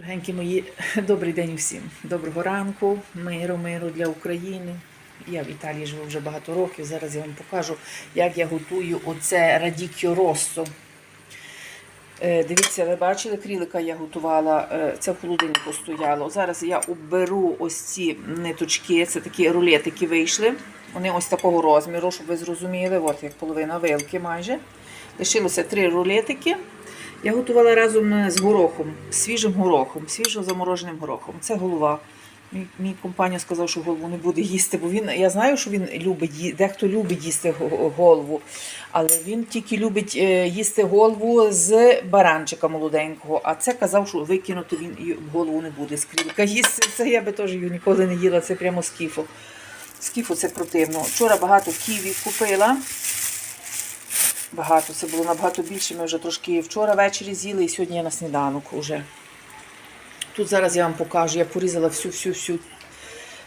Дорогенькі мої, добрий день усім. Доброго ранку, миру, миру для України. Я в Італії живу вже багато років. Зараз я вам покажу, як я готую оце радікіо россо. Е, Дивіться, ви бачили, крілика я готувала, е, це в холодильнику стояло. Зараз я оберу ось ці ниточки, це такі рулетики вийшли. Вони ось такого розміру, щоб ви зрозуміли, от як половина вилки майже. Лишилося три рулетики. Я готувала разом з горохом, свіжим горохом, свіжо замороженим горохом. Це голова. Мій, мій компаньон сказав, що голову не буде їсти, бо він, я знаю, що він любить, дехто любить їсти голову, але він тільки любить е, їсти голову з баранчика молоденького. А це казав, що викинути він і голову не буде з крілка. Їсти це я би теж її ніколи не їла, це прямо. З кіфу це противно. Вчора багато ківі купила. Багато, це було набагато більше. Ми вже трошки вчора ввечері з'їли і сьогодні я на сніданок уже. Тут зараз я вам покажу, я порізала всю-всю-всю.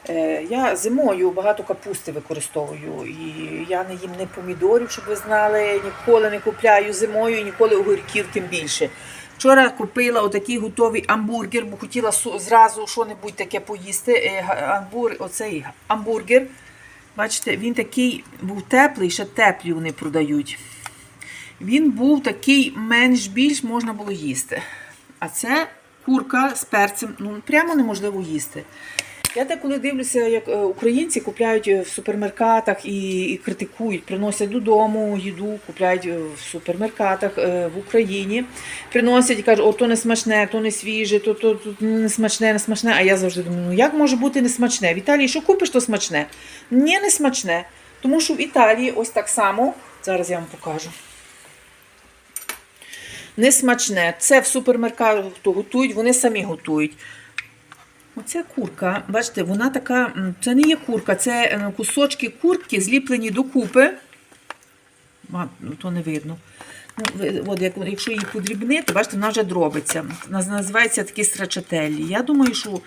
Е, я зимою багато капусти використовую. І я не їм не помідорів, щоб ви знали, ніколи не купляю зимою і ніколи огірків тим більше. Вчора купила отакий готовий амбургер, бо хотіла зразу що-небудь таке поїсти. Е, амбур, оцей амбургер. Бачите, він такий був теплий, ще теплі вони продають. Він був такий менш-більш можна було їсти. А це курка з перцем, ну прямо неможливо їсти. Я деколи дивлюся, як е, українці купляють е, в супермеркатах і, і критикують, приносять додому їду, купляють е, в супермеркатах в Україні, приносять і кажуть, о, то не смачне, то не свіже, то, то, то не смачне, не смачне. А я завжди думаю, ну як може бути не смачне? В Італії що купиш, то смачне? Ні, не смачне. Тому що в Італії ось так само, зараз я вам покажу. Не смачне. Це в супермеркатах готують, вони самі готують. Оця курка, бачите, вона така, це не є курка, це е, кусочки куртки, зліплені докупи. А, ну, то не видно. Ну, от, як, якщо її подрібнити, бачите, вона вже дробиться. Наз- Називається такі страчателі. Я думаю, що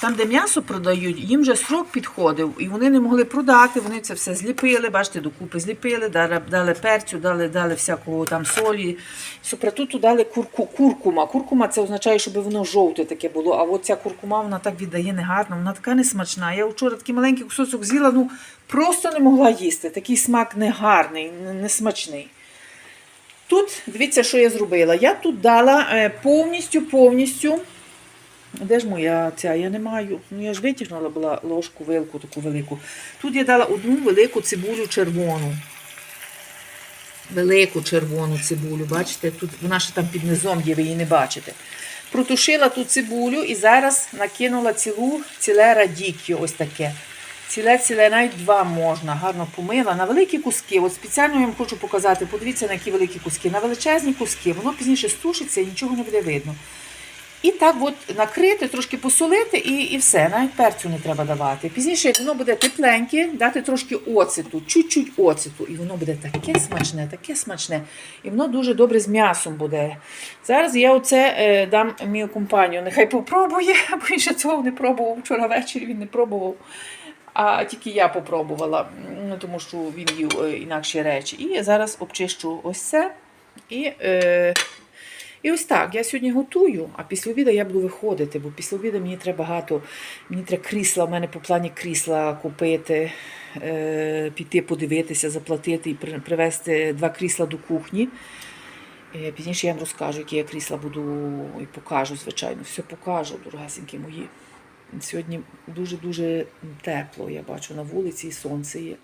там, де м'ясо продають, їм вже срок підходив, і вони не могли продати, вони це все зліпили, бачите, докупи зліпили, дали, дали перцю, дали, дали всякого там солі. Супратуту дали курку, куркума. Куркума це означає, щоб воно жовте таке було. А от ця куркума вона так віддає негарно, вона така несмачна. Я вчора такий маленький кусочок з'їла, ну просто не могла їсти. Такий смак негарний, не- несмачний. Тут, дивіться, що я зробила. Я тут дала е, повністю, повністю. Де ж моя ця? Я не маю. Ну я ж витягнула була ложку, вилку таку велику. Тут я дала одну велику цибулю червону. Велику червону цибулю. Бачите, тут вона ще там під низом є, ви її не бачите. Протушила ту цибулю і зараз накинула цілу ціле радікіо, ось таке. Ціле, ціле, навіть два можна, гарно помила на великі куски. От спеціально я вам хочу показати, подивіться на які великі куски. На величезні куски, воно пізніше стушиться і нічого не буде видно. І так от накрити, трошки посолити і, і все. Навіть перцю не треба давати. Пізніше, воно буде тепленьке, дати трошки оцету, чуть-чуть оцету. І воно буде таке смачне, таке смачне. І воно дуже добре з м'ясом буде. Зараз я оце е, дам мій компанію. Нехай попробує, бо він ще цього не пробував. Вчора ввечері він не пробував. А тільки я попробувала, ну, тому що він їв е, інакші речі. І зараз обчищу ось це. І, е, і ось так. Я сьогодні готую, а після обіду я буду виходити, бо після обіду мені треба багато. Мені треба крісла, в мене по плані крісла купити, е, піти подивитися, заплатити і привезти два крісла до кухні. Пізніше я вам розкажу, які я крісла буду і покажу, звичайно. Все покажу, дорогасенькі мої. Сьогодні дуже-дуже тепло, я бачу на вулиці і сонце є.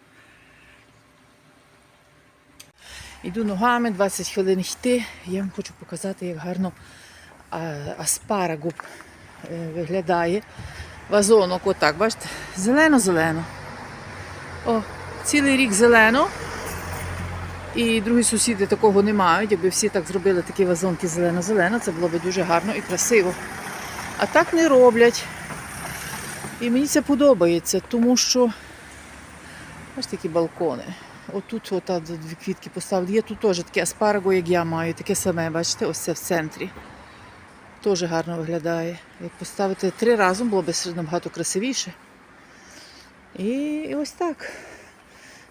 Йду ногами 20 хвилин йти. Я вам хочу показати, як гарно а, аспарагу е, виглядає. Вазонок отак, бачите? Зелено-зелено. О, цілий рік зелено. І другі сусіди такого не мають. Якби всі так зробили такі вазонки зелено-зелено, це було б дуже гарно і красиво. А так не роблять. І мені це подобається, тому що ось такі балкони. Отут от, от, дві квітки поставили. Є тут теж таке аспараго, як я маю, таке саме, бачите, ось це в центрі. Теж гарно виглядає. Як поставити три разом, було б набагато красивіше. І, і ось так.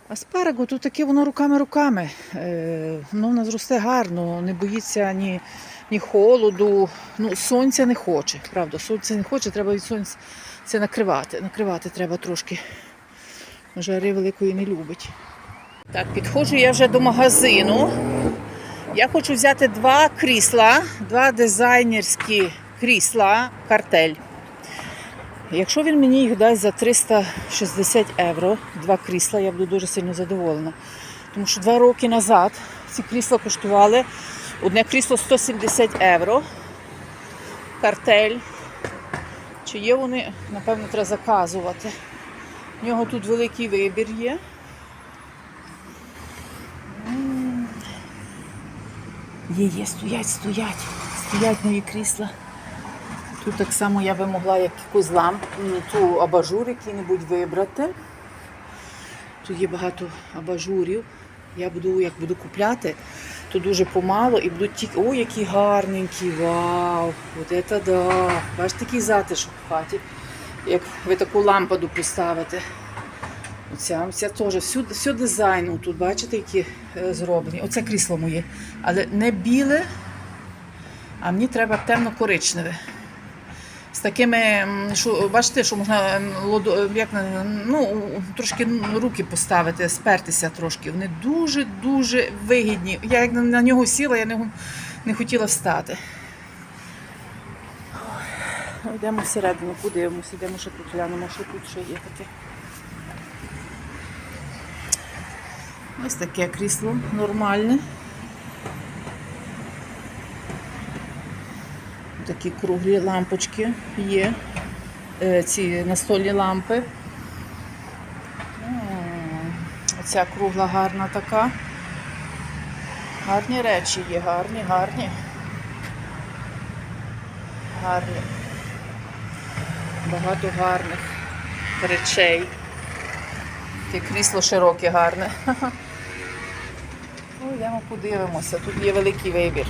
Аспараго, тут таке воно руками-руками. Е, воно в нас росте гарно, не боїться ні ні холоду. Ну, сонця не хоче. Правда, сонця не хоче, треба від сонця це накривати. Накривати треба трошки. Жари великої не любить. Так, підходжу я вже до магазину. Я хочу взяти два крісла, два дизайнерські крісла, картель. Якщо він мені їх дасть за 360 євро, два крісла, я буду дуже сильно задоволена. Тому що два роки назад ці крісла коштували одне крісло 170 євро. Картель. Чи є вони, напевно, треба заказувати. У нього тут великий вибір є. Є, є, стоять, стоять. Стоять мої крісла. Тут так само я би могла якусь лампу, ту абажур який-небудь вибрати. Тут є багато абажурів. Я буду, як буду купляти, то дуже помало і будуть тільки. О, які гарненькі! Вау! От це да! Бачите, такий затишок в хаті. Як ви таку лампаду поставите. Оця, оця теж всю, все дизайн. Тут бачите, які е, зроблені. Оце крісло моє. Але не біле, а мені треба темно-коричневе. З такими, що бачите, що можна як, ну, трошки руки поставити, спертися трошки. Вони дуже-дуже вигідні. Я як на- нього сіла, я не, не хотіла встати. Йдемо всередину, подивимося, йдемо ще тут глянемо, що тут ще є таке. Ось таке крісло нормальне. Такі круглі лампочки є. Е, Ці настольні лампи. Оця кругла гарна така. Гарні речі є, гарні, гарні. Гарні. Багато гарних речей. Таке крісло широке, гарне. Ну, йдемо подивимося. Тут є великий вибір.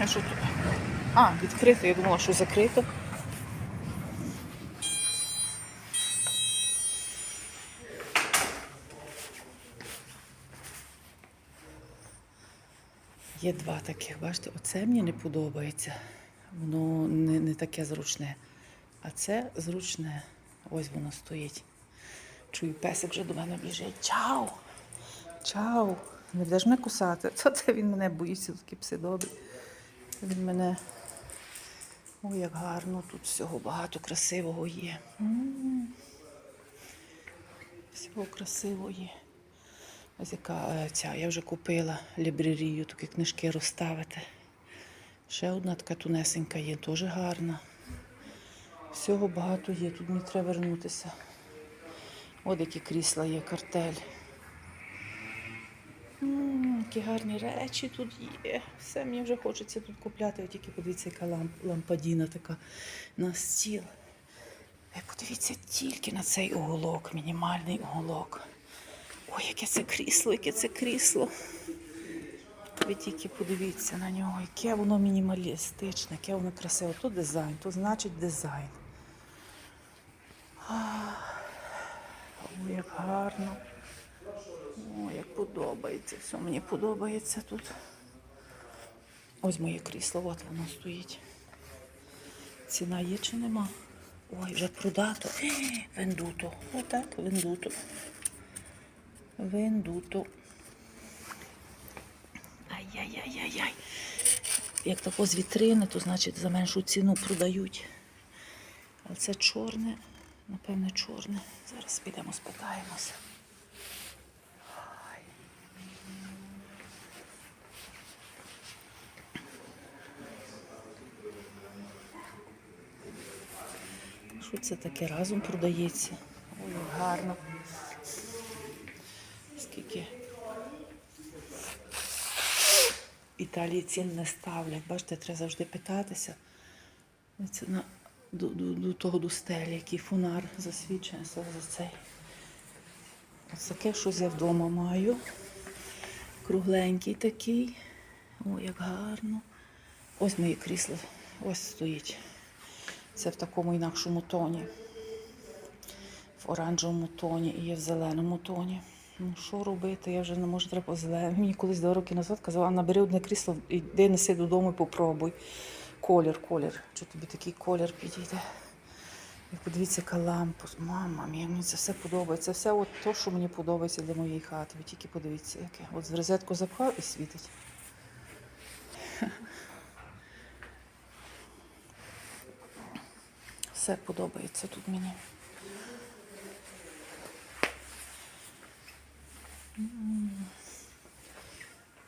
А що тут? А, відкрито, я думала, що закрито. Є два таких, бачите, оце мені не подобається. Воно не, не таке зручне. А це зручне. Ось воно стоїть. Чую, песик вже до мене біжить. Чау! Чау! Не будеш мене кусати. Та це він мене боїться, такі пси добрі. Він мене. Ой, як гарно, тут всього багато красивого є. Всього красивого є. Ось яка е, ця, я вже купила лібрерію, такі книжки розставити. Ще одна така тунесенька є, теж гарна. Всього багато є, тут мені треба вернутися. От які крісла є, картель. Які гарні речі тут є. Все, мені вже хочеться тут купляти. От тільки подивіться, яка ламп, лампадіна така на стіл. Ви подивіться тільки на цей уголок, мінімальний уголок. Ой, яке це крісло, яке це крісло. Ви тільки подивіться на нього, яке воно мінімалістичне, яке воно красиве. То дизайн, то значить дизайн. Ой, як гарно. Подобається. Все мені подобається тут. Ось моє крісло, от воно стоїть. Ціна є чи нема? Ой, вже продато. Е, Вендуто. Отак, вендуто. Вендуто. Ай-яй-яй-яй-яй. Як тако з вітрини, то значить за меншу ціну продають. Але це чорне, напевне, чорне. Зараз підемо спитаємося. Що це таке разом продається? Ой, гарно. Скільки в Італії цін не ставлять. Бачите, треба завжди питатися. Це на, до, до, до того до стелі, який фонар засвідчений за за цей. Ось таке щось я вдома маю. Кругленький такий. О, як гарно. Ось моє крісло. Ось стоїть. Це в такому інакшому тоні. в оранжевому тоні і є в зеленому тоні. Ну, що робити? Я вже не можу треба зелене. Мені колись два роки назад казала, Анна, бери одне крісло, іди неси додому і попробуй. Колір, колір. Чи тобі такий колір підійде? І подивіться, яка лампа. Мама мені це все подобається. Це все от то, що мені подобається для моєї хати. Ви тільки подивіться, яке. От в розетку запхав і світить. Все подобається тут мені.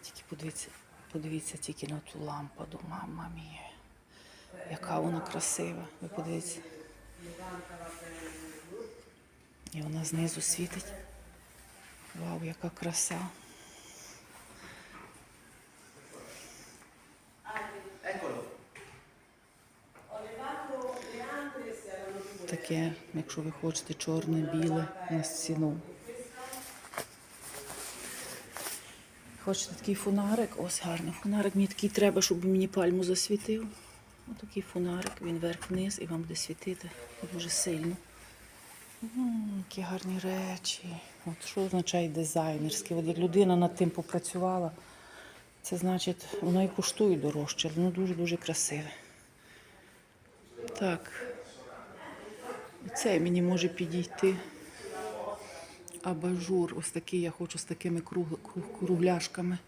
Тільки подивіться, подивіться тільки на ту лампаду, мама мія. Яка вона красива. Ви подивіться. І вона знизу світить. Вау, яка краса. Таке, якщо ви хочете, чорне, біле на стіну. Хочете такий фонарик? Ось гарний фонарик. Мені такий треба, щоб мені пальму засвітив. Ось такий фонарик, він вверх-вниз і вам буде світити дуже сильно. М, Які гарні речі. От що означає дизайнерське? От як людина над тим попрацювала, це значить, воно і коштує дорожче, воно дуже-дуже красиве. Так. Цей мені може підійти. Абажур. Ось такий я хочу з такими круг, круг- кругляшками.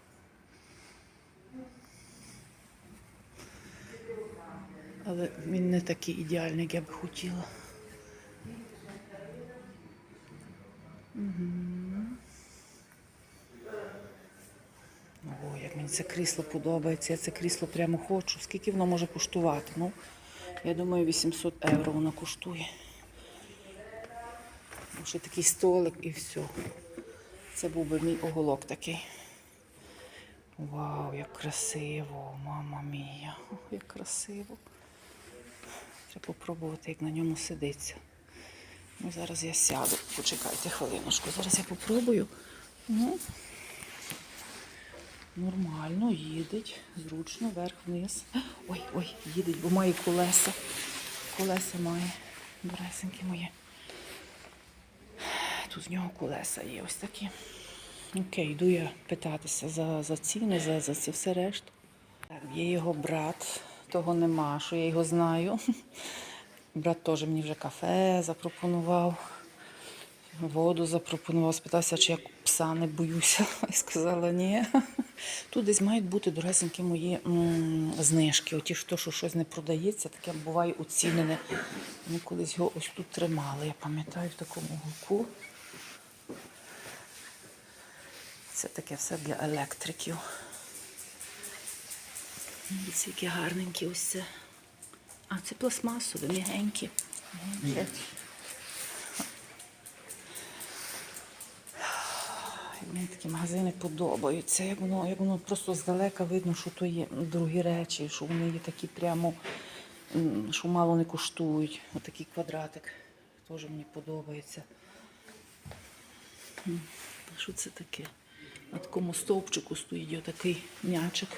Але він не такий ідеальний, як я би хотіла. О, як мені це крісло подобається. Я це крісло прямо хочу. Скільки воно може коштувати? Ну, я думаю, 800 євро воно коштує. Ще такий столик і все. Це був би мій оголок такий. Вау, як красиво, мама мія, як красиво. Треба попробувати, як на ньому сидиться. Ну, зараз я сяду. Почекайте хвилиночку. Зараз я попробую. Ну, нормально, їдеть, зручно, вверх-вниз. Ой, ой, їдеть, бо має колеса. Колеса має. Доресеньке моє. Тут нього колеса є ось такі. Окей, йду я питатися за, за ціни, за, за це все решту. Так, є його брат, того нема, що я його знаю. Брат теж мені вже кафе запропонував, воду запропонував, спитався, чи я пса не боюся. І сказала, ні. Тут десь мають бути дорогесенькі мої м, знижки. Оті, що, що щось не продається, таке буває оцінене. Ми колись його ось тут тримали, я пам'ятаю, в такому гулку. Це таке все для електриків. Дивіться, які гарненькі ось це. А, це пластмасові, м'ягенькі. Мені такі магазини подобаються. Як воно, як воно просто здалека видно, що то є другі речі, що вони є такі прямо, що мало не коштують. Отакий квадратик теж мені подобається. Що це таке? На такому стовпчику стоїть отакий м'ячик.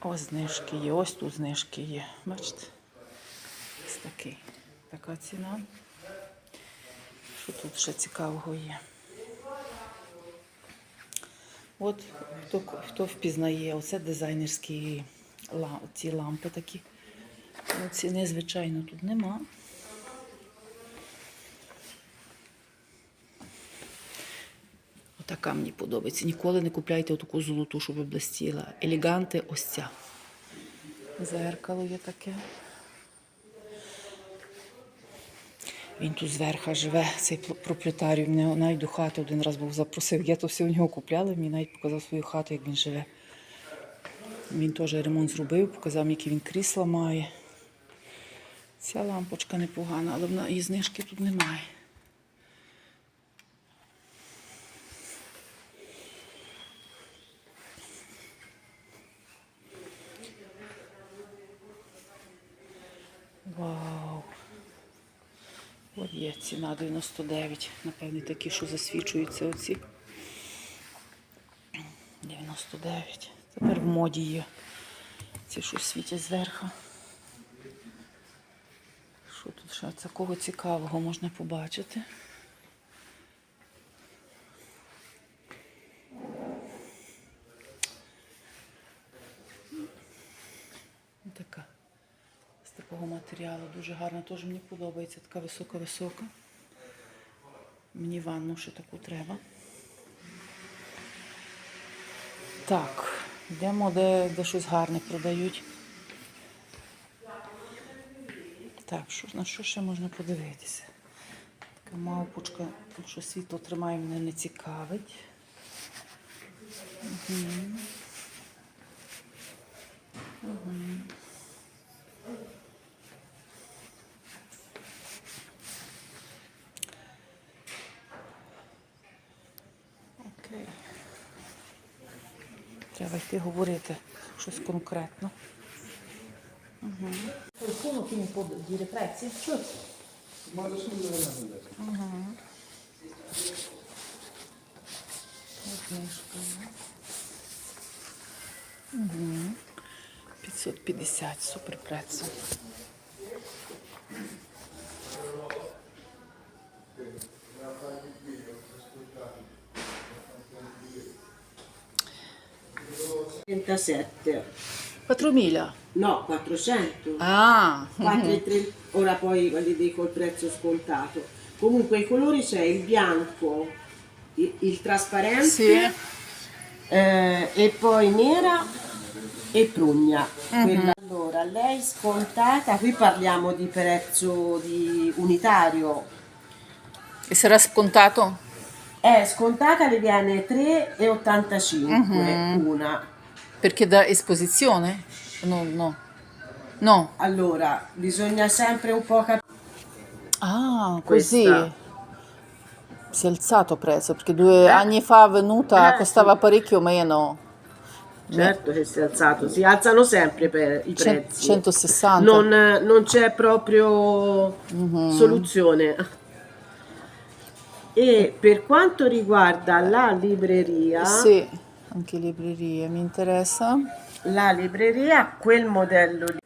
Ось знижки є, ось тут знижки є. Бачите? Ось такий. Така ціна. Що тут ще цікавого є? От хто, хто впізнає, оце дизайнерські ці лампи такі. Ну, Ціни, звичайно, тут нема. Отака мені подобається. Ніколи не купляйте таку золоту, щоб блистіла. Елеганти ось ця. Зеркало є таке. Він тут зверху живе, цей пл- проприетарій. Мене навіть до хати один раз був запросив. Я то все у нього купляла, мені навіть показав свою хату, як він живе. Він теж ремонт зробив, показав, які він крісла має. Ця лампочка непогана, але вона і знижки тут немає. Вау. От є ціна 99. Напевне, такі, що засвічуються оці. 99. Тепер в моді є Ці що світять зверху. Що тут ще такого цікавого можна побачити? Така. З такого матеріалу дуже гарна. Теж мені подобається. Така висока-висока. Мені ванну ще таку треба. Так, йдемо, де, де щось гарне продають. Так, що, на що ще можна подивитися? Така мавпочка, тому що світло тримає, мене не цікавить. Мгм. Мгм. Треба йти говорити щось конкретно. Телефону кінь по? Угу. Книжка. Угу. 550, супер прецо. 37. 4.000? No, 400. Ah. 4,30. Ora poi li dico il prezzo scontato. Comunque i colori c'è il bianco, il, il trasparente sì. eh, e poi nera e prugna. Uh-huh. Allora, lei scontata, qui parliamo di prezzo di unitario. E sarà scontato? È scontata le viene 3,85 uh-huh. Mhm. una perché da esposizione? No, no. No. Allora, bisogna sempre un po' capire. Ah, così. Questa. Si è alzato prezzo perché due anni fa venuta Eh, costava sì. parecchio meno. Certo che si è alzato, si alzano sempre per i prezzi. 160. Non, non c'è proprio Mhm. soluzione. E per quanto riguarda la libreria, Sì, anche librerie mi interessa. la libreria, quel modello lì,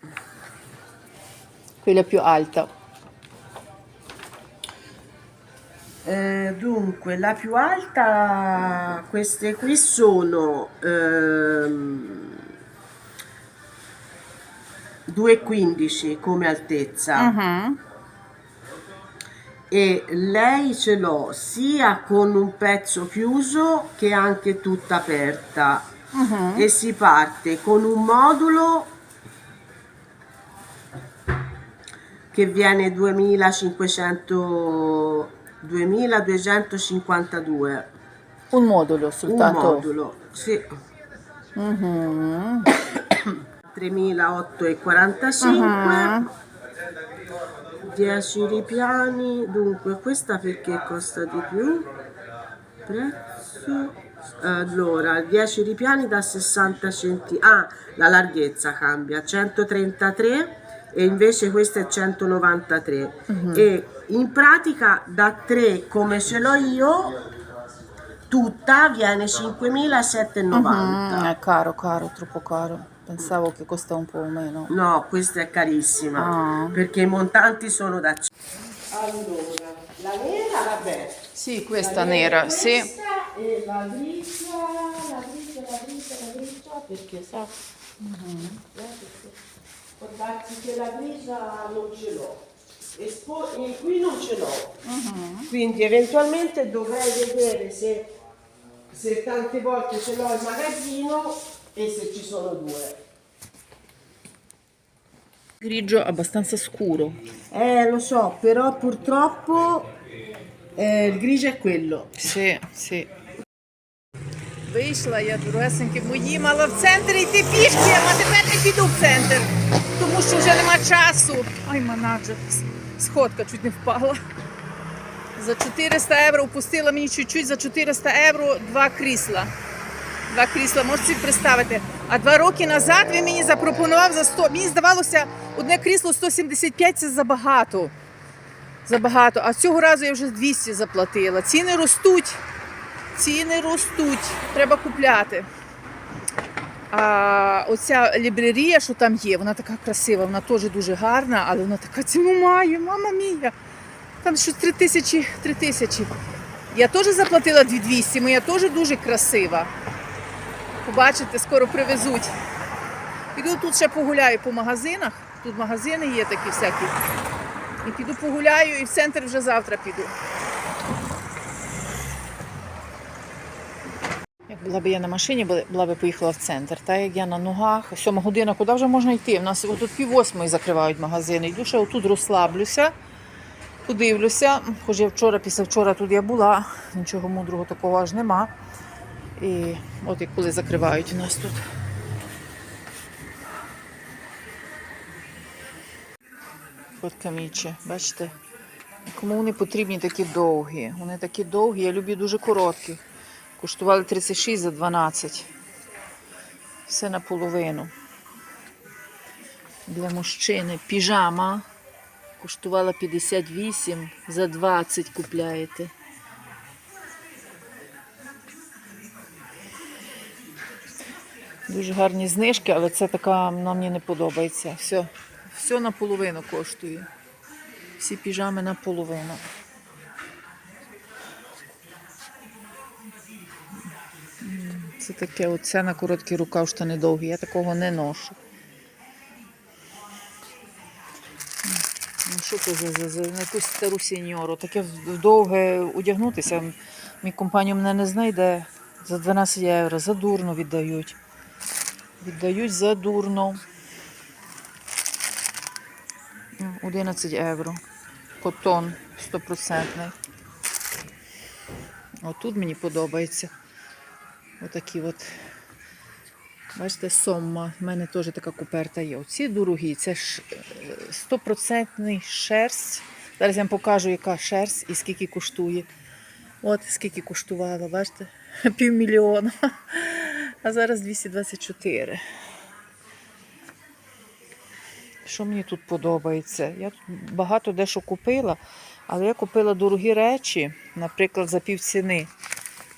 Quella più alta. eh, dunque la più alta, queste qui sono ehm, 2,15 come altezza. Mhm. E lei ce l'ho sia con un pezzo chiuso che anche tutta aperta Mhm. e si parte con un modulo che viene 2500 2252 Un modulo un soltanto. modulo sì Mhm. 3845 10 ripiani. Dunque questa perché costa di più? Prezzo? Allora 10 ripiani da 60 cm ah la larghezza cambia 133 e invece questa è 193 e in pratica da 3 come ce l'ho io tutta viene 5.790 Mm, è caro, caro, troppo caro. Pensavo che costa un po' meno. No, questa è carissima Ah. perché i montanti sono da Allora, la nera, vabbè. Sì, questa nera, sì. Questa e la grigia, la grigia, la grigia, la grigia, perché sa. Può darsi che la grigia non ce l'ho. Espo- e qui non ce l'ho. Quindi eventualmente dovrei vedere se, se tante volte ce l'ho in magazzino e se ci sono due. Grigio abbastanza scuro. Eh, lo so, però purtroppo eh, il grigio è quello. Sì, sì. Вийшла я, дорогесеньки мої, мала в центр йти пішки, а тепер не піду в центр, тому що вже нема часу. Ай, менеджер, сходка чуть не впала. За 400 євро впустила мені чуть-чуть, за 400 євро два крісла. Два крісла, можете собі представити. А два роки назад він мені запропонував за 100. Мені здавалося, одне крісло 175 це забагато. Забагато. А цього разу я вже 200 заплатила. Ціни ростуть. Ціни ростуть. Треба купляти. А оця лібрерія, що там є, вона така красива, вона теж дуже гарна, але вона така ціну має, мама мія. Там щось 3 тисячі, 3 тисячі. Я теж заплатила 2200, моя теж дуже красива. Побачите, скоро привезуть. Піду тут ще погуляю по магазинах. Тут магазини є такі всякі. І піду погуляю і в центр вже завтра піду. Як була б я на машині, була б поїхала в центр. Та як я на ногах, сьома година, куди вже можна йти? У нас тут пів восьмої закривають магазини. Йду ще отут розслаблюся, подивлюся. Хоч я вчора, після вчора тут я була, нічого мудрого такого аж нема. І от як коли закривають у нас тут. Фоткамічі, бачите? Кому вони потрібні такі довгі? Вони такі довгі, я люблю дуже короткі. Коштували 36 за 12. Все наполовину. Для мужчини піжама коштувала 58 за 20 купляєте. Дуже гарні знижки, але це така нам мені не подобається. Все, все наполовину коштує. Всі піжами наполовину. Це таке, оце на короткий рукав штани довгі. Я такого не ношу. Ну, що це за, за, за на якусь стару сеньору? Таке довге одягнутися. Мій компанію мене не знайде. За 12 євро. Задурно віддають. Віддають задурно. Ну, 11 євро. Котон 100%. Отут мені подобається. Отакі от. Бачите, сомма. У мене теж така куперта є. Оці дорогі, це е, стопроцентний шерсть. Зараз я вам покажу, яка шерсть і скільки коштує. От скільки коштувало, бачите? Півмільйона. А зараз 224. Що мені тут подобається? Я тут багато дещо купила, але я купила дорогі речі, наприклад, за півціни.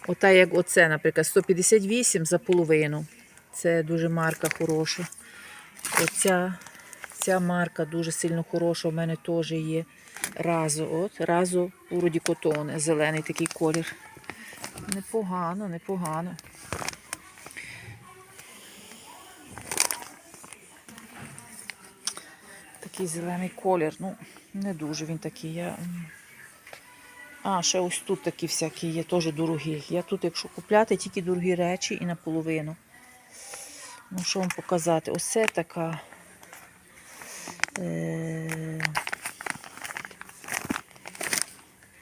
Ота, як оце, наприклад, 158 за половину. Це дуже марка хороша. Оця ця марка дуже сильно хороша. У мене теж є разо. От, разо уроді котоне, зелений такий колір. Непогано, непогано. Такий зелений колір. Ну, не дуже він такий. Я... А, ще ось тут такі всякі є, теж дорогі. Я тут, якщо купляти, тільки дорогі речі і наполовину. Ну, що вам показати? Ось це така. Е...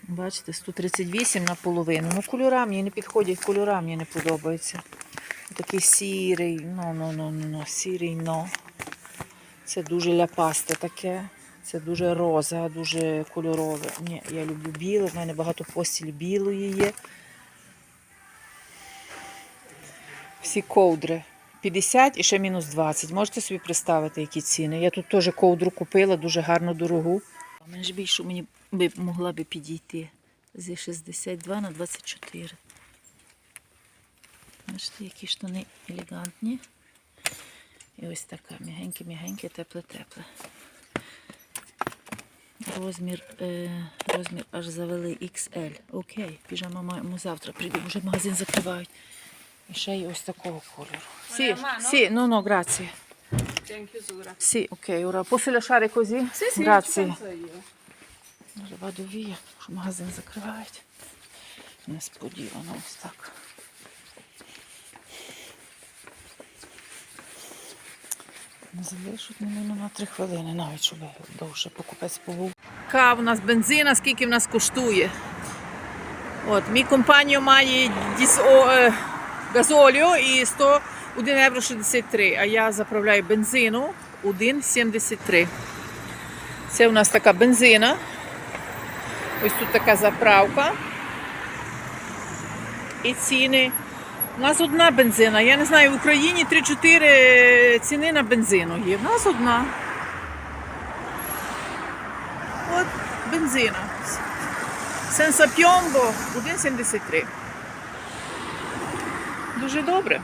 Бачите, 138 наполовину. Ну, кольора мені не підходять, кольора мені не подобаються. Такий сірий, ну, ну, ну, ну, ну, сірий, но. Це дуже ляпасте таке. Це дуже роза, дуже кольорове. Ні, я люблю біле, в мене багато постіль білої є. Всі ковдри. 50 і ще мінус 20. Можете собі представити, які ціни. Я тут теж ковдру купила, дуже гарну, дорогу. Ж більше мені би могла би підійти зі 62 на 24. Бачите, які штани елегантні. І ось така м'ягеньке-м'ягеньке, тепле-тепле. Розмір, е, розмір аж завели XL. Окей, піжама маємо завтра. Прийду, вже магазин закривають. І ще й ось такого кольору. Сі, сі, ну, ну, grazie. in chiusura. Sì, ok, ora posso lasciare così? Sì, sì, Grazie. ci penso io. Вже ваду вія, що магазин закривають. Несподівано ось так. Не залишуть мене на три хвилини, навіть щоб довше покупець побув. Яка в нас бензина, скільки в нас коштує? От, мій компанію має дізо, е, газолію і 101 євро 63, а я заправляю бензину 1,73. Це у нас така бензина. Ось тут така заправка. І ціни. У нас одна бензина. Я не знаю, в Україні 3-4 ціни на бензину є. У нас одна. От бензина. Сенса Пьомбо 1,73. Дуже добре.